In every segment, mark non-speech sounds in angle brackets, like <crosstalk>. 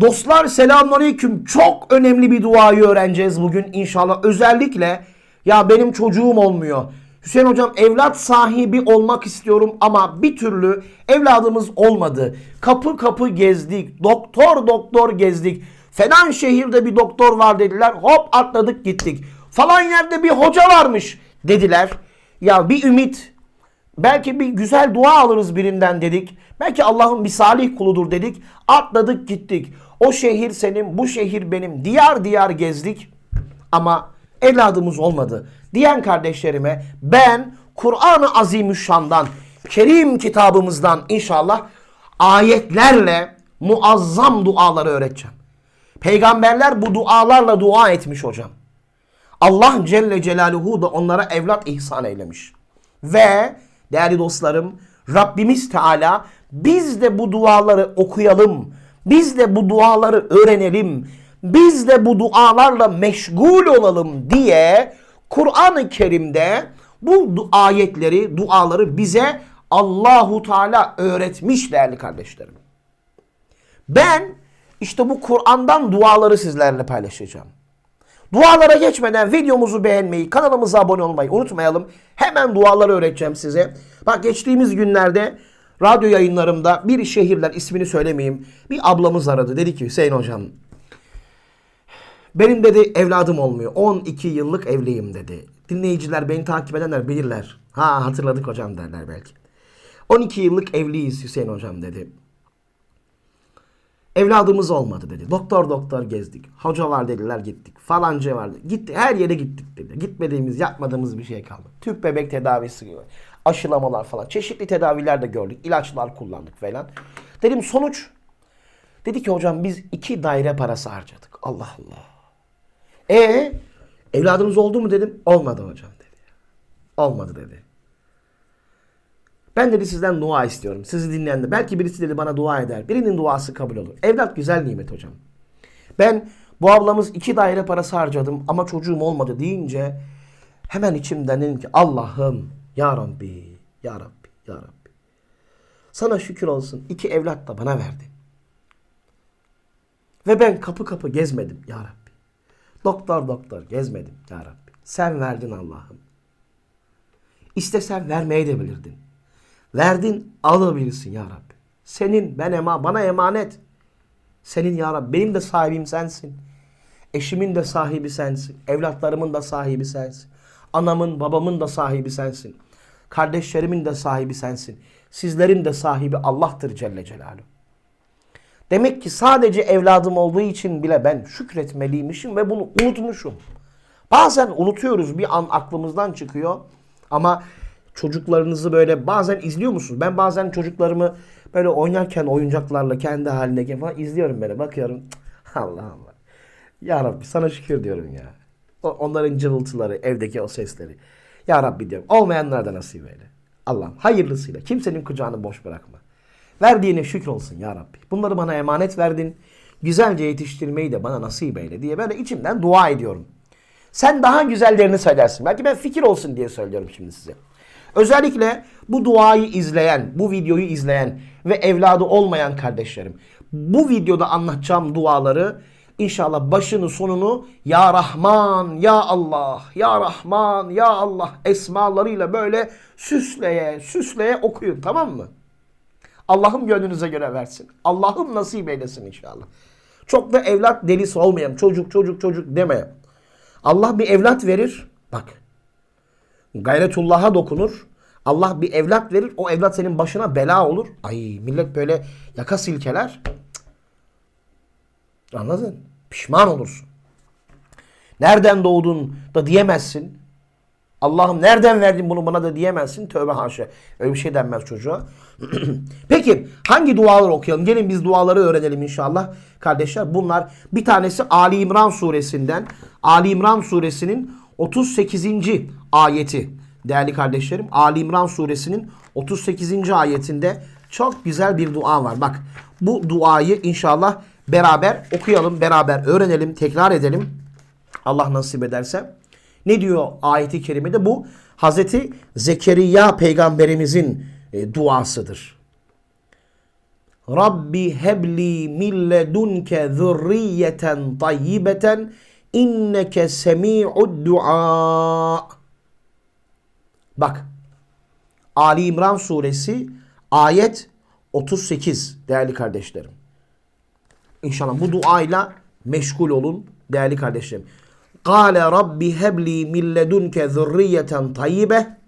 Dostlar selamünaleyküm. Çok önemli bir duayı öğreneceğiz bugün inşallah. Özellikle ya benim çocuğum olmuyor. Hüseyin hocam evlat sahibi olmak istiyorum ama bir türlü evladımız olmadı. Kapı kapı gezdik. Doktor doktor gezdik. Falan şehirde bir doktor var dediler. Hop atladık gittik. Falan yerde bir hoca varmış dediler. Ya bir ümit, Belki bir güzel dua alırız birinden dedik. Belki Allah'ın bir salih kuludur dedik. Atladık gittik. O şehir senin, bu şehir benim. Diyar diyar gezdik. Ama evladımız olmadı. Diyen kardeşlerime ben Kur'an-ı Azimüşşan'dan, Kerim kitabımızdan inşallah ayetlerle muazzam duaları öğreteceğim. Peygamberler bu dualarla dua etmiş hocam. Allah Celle Celaluhu da onlara evlat ihsan eylemiş. Ve değerli dostlarım Rabbimiz Teala biz de bu duaları okuyalım. Biz de bu duaları öğrenelim. Biz de bu dualarla meşgul olalım diye Kur'an-ı Kerim'de bu ayetleri, duaları bize Allahu Teala öğretmiş değerli kardeşlerim. Ben işte bu Kur'an'dan duaları sizlerle paylaşacağım. Dualara geçmeden videomuzu beğenmeyi, kanalımıza abone olmayı unutmayalım. Hemen duaları öğreteceğim size. Bak geçtiğimiz günlerde radyo yayınlarımda bir şehirden ismini söylemeyeyim. Bir ablamız aradı. Dedi ki Hüseyin hocam benim dedi evladım olmuyor. 12 yıllık evliyim dedi. Dinleyiciler beni takip edenler bilirler. Ha hatırladık hocam derler belki. 12 yıllık evliyiz Hüseyin hocam dedi. Evladımız olmadı dedi. Doktor doktor gezdik. Hoca var dediler gittik. Falanca vardı. Gitti her yere gittik dedi. Gitmediğimiz yapmadığımız bir şey kalmadı. Tüp bebek tedavisi gibi. Aşılamalar falan. Çeşitli tedaviler de gördük. İlaçlar kullandık falan. Dedim sonuç. Dedi ki hocam biz iki daire parası harcadık. Allah Allah. E evladımız oldu mu dedim. Olmadı hocam dedi. Olmadı dedi. Ben dedi sizden dua istiyorum. Sizi dinleyen de. Belki birisi dedi bana dua eder. Birinin duası kabul olur. Evlat güzel nimet hocam. Ben bu ablamız iki daire parası harcadım ama çocuğum olmadı deyince hemen içimden dedim ki Allah'ım ya Rabbi ya Rabbi ya Rabbi. Sana şükür olsun iki evlat da bana verdin. Ve ben kapı kapı gezmedim ya Rabbi. Doktor doktor gezmedim ya Rabbi. Sen verdin Allah'ım. İstesen vermeye de bilirdin. Verdin alabilirsin ya Rabbi. Senin ben ema bana emanet. Senin ya Rabbi benim de sahibim sensin. Eşimin de sahibi sensin. Evlatlarımın da sahibi sensin. Anamın babamın da sahibi sensin. Kardeşlerimin de sahibi sensin. Sizlerin de sahibi Allah'tır Celle Celaluhu. Demek ki sadece evladım olduğu için bile ben şükretmeliymişim ve bunu unutmuşum. Bazen unutuyoruz bir an aklımızdan çıkıyor ama çocuklarınızı böyle bazen izliyor musunuz? Ben bazen çocuklarımı böyle oynarken oyuncaklarla kendi halindeyken falan izliyorum böyle bakıyorum. Allah Allah. Ya Rabbi sana şükür diyorum ya. Onların cıvıltıları, evdeki o sesleri. Ya Rabbi diyorum. Olmayanlara da nasip eyle. Allah'ım hayırlısıyla. Kimsenin kucağını boş bırakma. Verdiğine şükür olsun ya Rabbi. Bunları bana emanet verdin. Güzelce yetiştirmeyi de bana nasip eyle diye böyle içimden dua ediyorum. Sen daha güzellerini söylersin. Belki ben fikir olsun diye söylüyorum şimdi size. Özellikle bu duayı izleyen, bu videoyu izleyen ve evladı olmayan kardeşlerim. Bu videoda anlatacağım duaları inşallah başını sonunu Ya Rahman, Ya Allah, Ya Rahman, Ya Allah esmalarıyla böyle süsleye süsleye okuyun tamam mı? Allah'ım gönlünüze göre versin. Allah'ım nasip eylesin inşallah. Çok da evlat delisi olmayalım. Çocuk çocuk çocuk deme. Allah bir evlat verir. Bak. Gayretullah'a dokunur. Allah bir evlat verir. O evlat senin başına bela olur. Ay millet böyle yaka silkeler. Anladın? Pişman olursun. Nereden doğdun da diyemezsin. Allah'ım nereden verdin bunu bana da diyemezsin. Tövbe haşa. Öyle bir şey denmez çocuğa. <clears throat> Peki hangi duaları okuyalım? Gelin biz duaları öğrenelim inşallah. Kardeşler bunlar bir tanesi Ali İmran suresinden. Ali İmran suresinin 38. ayeti. Değerli kardeşlerim Ali İmran suresinin 38. ayetinde çok güzel bir dua var. Bak bu duayı inşallah beraber okuyalım, beraber öğrenelim, tekrar edelim. Allah nasip ederse. Ne diyor ayeti kerimede? Bu Hazreti Zekeriya peygamberimizin e, duasıdır. Rabbi hebli min ledunke zürriyeten tayyibeten inneke semi'ud dua. Bak. Ali İmran suresi ayet 38 değerli kardeşlerim. İnşallah bu duayla meşgul olun değerli kardeşlerim. Kale Rabbi hebli min ledunke zürriyeten tayyibe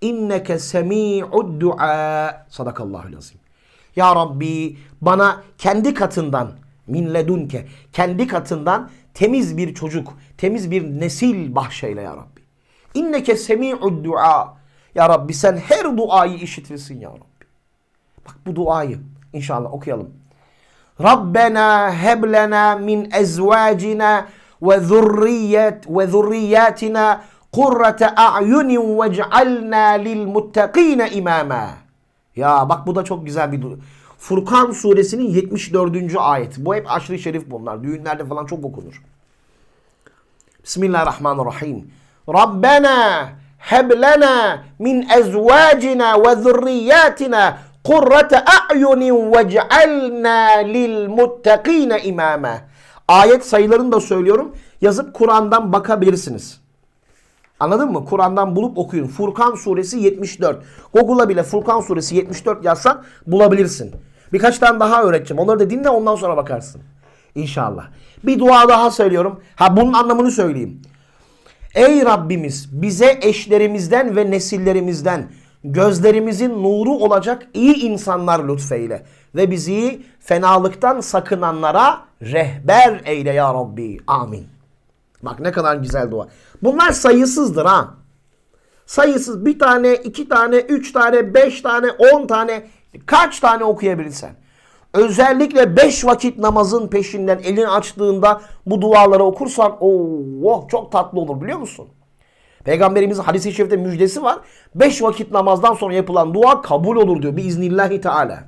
inneke semi'ud dua. Sadakallahu azim. Ya Rabbi bana kendi katından min ledunke kendi katından temiz bir çocuk, temiz bir nesil bahşeyle ya Rabbi. İnneke semi'ud dua. Ya Rabbi sen her duayı işitirsin ya Rabbi. Bak bu duayı inşallah okuyalım. Rabbena heb lena min ezvacina ve zurriyet ve zurriyatina kurrate a'yunin vec'alna lil muttakine imama. Ya bak bu da çok güzel bir Furkan suresinin 74. ayeti. Bu hep aşırı şerif bunlar. Düğünlerde falan çok okunur. Bismillahirrahmanirrahim. Rabbena heb lena min ezvacina ve zurriyatina kurrate a'yunin vec'alna lil muttakine imama. Ayet sayılarını da söylüyorum. Yazıp Kur'an'dan bakabilirsiniz. Anladın mı? Kur'an'dan bulup okuyun. Furkan suresi 74. Google'a bile Furkan suresi 74 yazsan bulabilirsin. Birkaç tane daha öğreteceğim. Onları da dinle ondan sonra bakarsın. İnşallah. Bir dua daha söylüyorum. Ha bunun anlamını söyleyeyim. Ey Rabbimiz bize eşlerimizden ve nesillerimizden gözlerimizin nuru olacak iyi insanlar lütfeyle. Ve bizi fenalıktan sakınanlara rehber eyle ya Rabbi. Amin. Bak ne kadar güzel dua. Bunlar sayısızdır ha. Sayısız bir tane, iki tane, üç tane, beş tane, on tane kaç tane okuyabilirsen. Özellikle beş vakit namazın peşinden elini açtığında bu duaları okursan oh çok tatlı olur biliyor musun? Peygamberimizin hadisi şerifte müjdesi var. Beş vakit namazdan sonra yapılan dua kabul olur diyor. Biiznillahi Teala.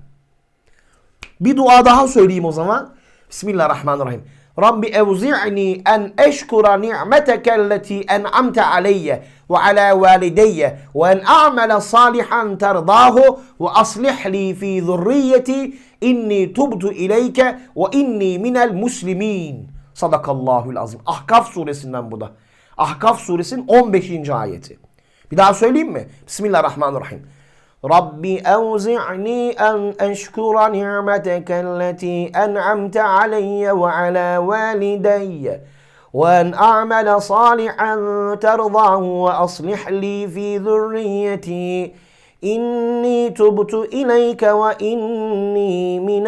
Bir dua daha söyleyeyim o zaman. Bismillahirrahmanirrahim. Rabbi evzi'ni en eşkura ni'meteke elleti en'amte aleyye ve ala valideyye ve en a'mele salihan terdahu ve aslih li fi zurriyeti inni tubtu ileyke ve inni minel muslimin. Sadakallahul azim. Ahkaf suresinden bu da. Ahkaf suresinin 15. ayeti. Bir daha söyleyeyim mi? Bismillahirrahmanirrahim. رب أوزعني أن أشكر نعمتك التي أنعمت علي وعلى والدي وأن أعمل صالحا ترضاه وأصلح لي في ذريتي إني تبت إليك وإني من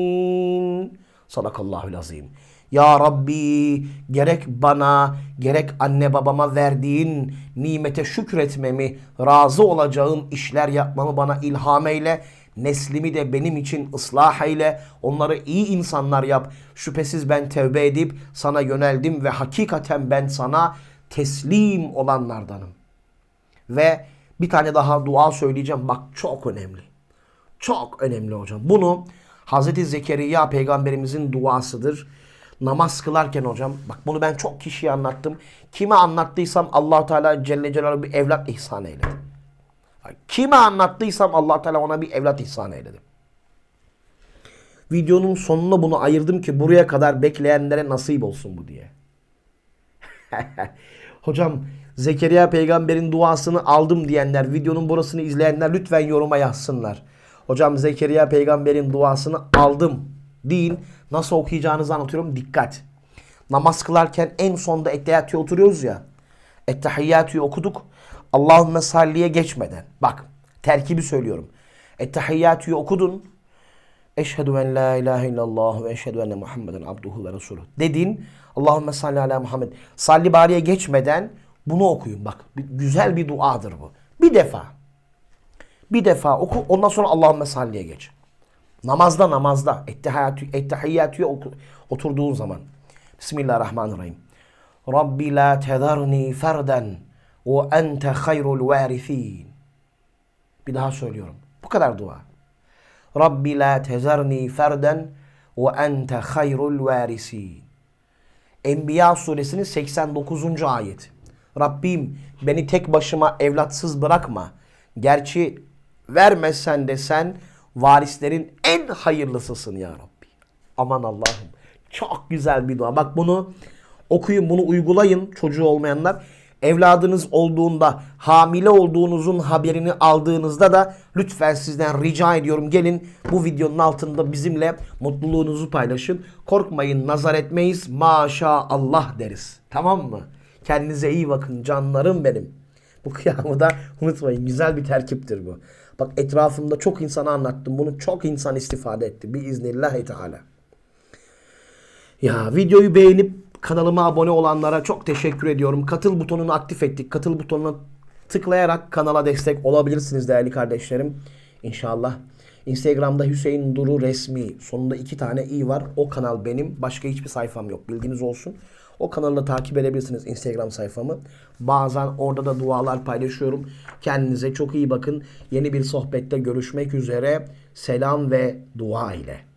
المسلمين صدق الله العظيم ya Rabbi gerek bana gerek anne babama verdiğin nimete şükretmemi, razı olacağım işler yapmamı bana ilham eyle. Neslimi de benim için ıslah eyle. Onları iyi insanlar yap. Şüphesiz ben tevbe edip sana yöneldim ve hakikaten ben sana teslim olanlardanım. Ve bir tane daha dua söyleyeceğim. Bak çok önemli. Çok önemli hocam. Bunu Hazreti Zekeriya peygamberimizin duasıdır namaz kılarken hocam bak bunu ben çok kişiye anlattım. Kime anlattıysam allah Teala Celle Celaluhu bir evlat ihsan eyledi. Kime anlattıysam allah Teala ona bir evlat ihsan eyledi. Videonun sonuna bunu ayırdım ki buraya kadar bekleyenlere nasip olsun bu diye. <laughs> hocam Zekeriya peygamberin duasını aldım diyenler, videonun burasını izleyenler lütfen yoruma yazsınlar. Hocam Zekeriya peygamberin duasını aldım deyin. Nasıl okuyacağınızı anlatıyorum. Dikkat. Namaz kılarken en sonda ettehiyyatüye oturuyoruz ya. Ettehiyyatüyü okuduk. Allahümme salliye geçmeden. Bak terkibi söylüyorum. Ettehiyyatüyü okudun. Eşhedü en la ilahe illallah ve eşhedü enne Muhammeden abduhu ve resuluhu. Dedin. Allahümme salli ala Muhammed. Salli bariye geçmeden bunu okuyun. Bak güzel bir duadır bu. Bir defa. Bir defa oku. Ondan sonra Allahümme salliye geç. Namazda namazda. Ettehiyyatüye oturduğun zaman. Bismillahirrahmanirrahim. Rabbi la tezarni ferden ve ente hayrul varithin. Bir daha söylüyorum. Bu kadar dua. Rabbi la tezarni ferden ve ente hayrul varisin. Enbiya suresinin 89. ayet. Rabbim beni tek başıma evlatsız bırakma. Gerçi vermezsen de sen varislerin en hayırlısısın ya Rabbi. Aman Allah'ım. Çok güzel bir dua. Bak bunu okuyun, bunu uygulayın çocuğu olmayanlar. Evladınız olduğunda, hamile olduğunuzun haberini aldığınızda da lütfen sizden rica ediyorum gelin bu videonun altında bizimle mutluluğunuzu paylaşın. Korkmayın, nazar etmeyiz. Maşallah deriz. Tamam mı? Kendinize iyi bakın canlarım benim. Bu kıyamı da unutmayın. Güzel bir terkiptir bu. Bak etrafımda çok insana anlattım. Bunu çok insan istifade etti. Biiznillahü teala. Ya videoyu beğenip kanalıma abone olanlara çok teşekkür ediyorum. Katıl butonunu aktif ettik. Katıl butonuna tıklayarak kanala destek olabilirsiniz değerli kardeşlerim. İnşallah. Instagram'da Hüseyin Duru resmi. Sonunda iki tane i var. O kanal benim. Başka hiçbir sayfam yok. Bilginiz olsun. O kanalı takip edebilirsiniz Instagram sayfamı. Bazen orada da dualar paylaşıyorum. Kendinize çok iyi bakın. Yeni bir sohbette görüşmek üzere. Selam ve dua ile.